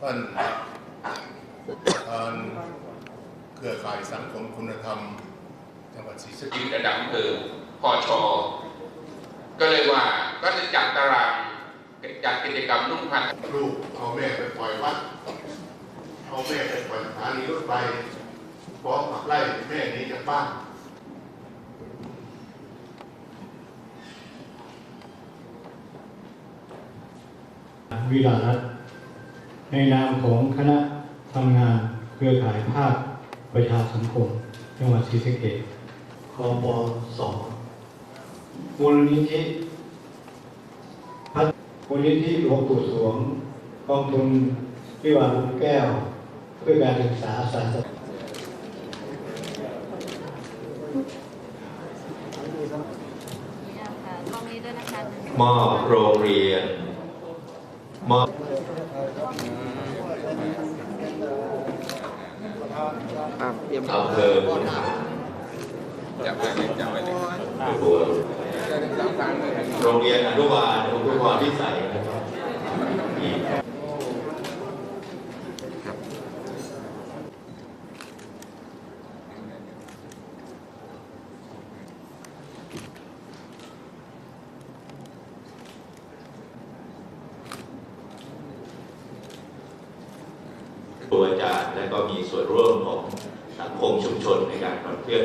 ท่านประธานเครือข่ายสังคมคุณธรรม จังหวัดศรีสะเกกิษนระดับอำเภอพอชอก็เลยว่าก็จะจัดตารางจัดกิจกรรมนุ่งพันลูกเอาแม่ไปปล่อยวัดเอาแม่ไปปล่อยสถานีรถไฟพร้อมขับไล่แม่หนีจากบ้านวิลารัตน์ ในนามของคณะทำงานเครือข่ายภาคประชาสังคมจังหวัดศรีสะเกษคอปสองมูลนิธิพัฒมูลนิธิหลวงปู่สวงกองทุนวิวาลุงแก้ว เพื่อการศึกษาศาสตร์นี่นะคะกล้องนี้ด้วยนะคะมอบโรงเรียน มอบอะเตรียมอำเภอพุทธาจับไว้เลยจับไว้เลยบัวโรงเรียนอนุบาลอุทุพรพิสัยนะครับ มีตัวอาจารย์ และก็มีส่วนร่วมของสังคมชุมชนในการขับเคลื่อน